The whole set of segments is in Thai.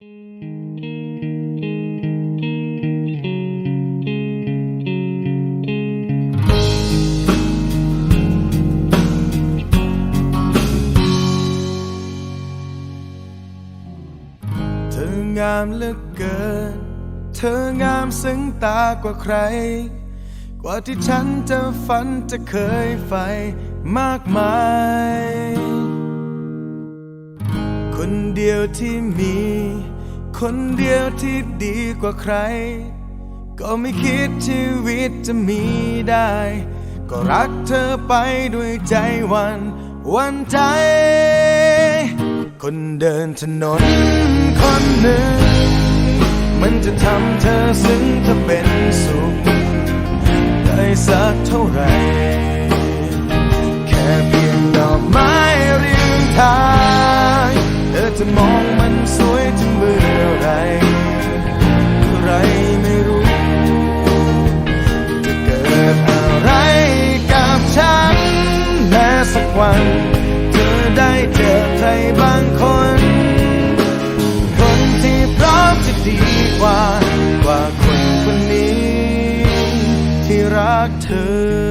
เธองามเหลือเกิน เธองามซึ้งตากว่าใคร กว่าที่ฉันจะฝันจะเคยใฝ่มากมาย คนเดียวที่มี คนเดียวที่ดีกว่าใคร ก็ไม่คิดชีวิตจะมีได้ ก็รักเธอไปด้วยใจวันวันใจ คนเดินถนนคนหนึ่ง มันจะทำเธอซึ้งเธอเป็น จะมองมันสวยถึงเมื่อไรเมื่อไรไม่รู้ จะเกิดอะไรกับฉันแม้สักวัน เธอได้เจอใครบางคน คนที่พร้อมจะดีกว่า กว่าคนคนนี้ที่รักเธอ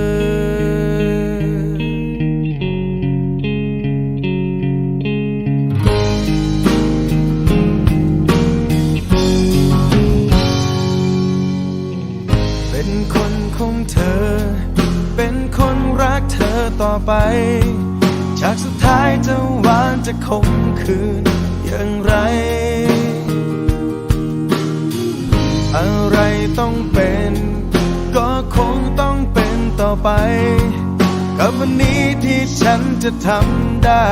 ไป จากสุดท้ายจะหวานจะคมคืนอย่างไร อะไรต้องเป็น ก็คงต้องเป็นต่อไป กับวันนี้ที่ฉันจะทำได้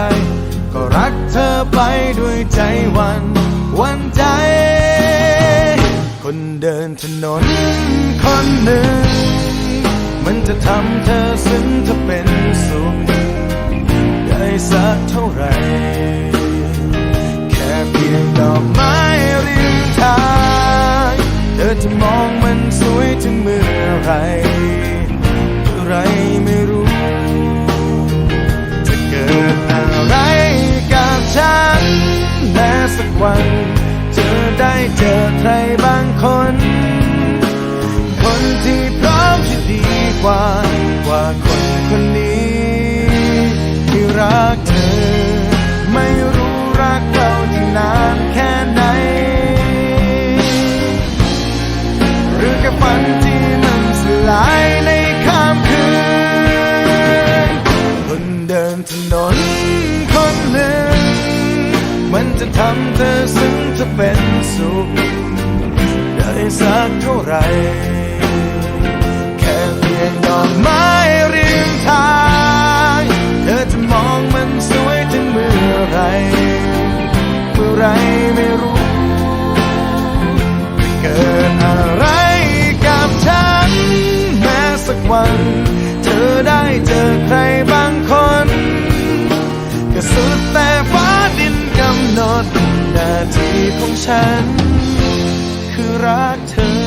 ก็รักเธอไปด้วยใจวันวันใจ คนเดินถนนคนหนึ่ง มันจะทำเธอซึ้งเธอเป็นสุขได้สักเท่าไหรแค่เพียงดอกไม้ริมทางเธอจะมองมันสวยถึงเมื่อไรเมื่อไรไม่รู้ จะเกิดอะไรกับฉันแม้สักวัน เจอได้เจอใครบางคน ถนนคนหนึ่ง มันจะทำเธอซึ่งจะเป็นสุขได้สักเท่าไหรแค่เพียงดอกไม้าที่ของฉัน คือรักเธอ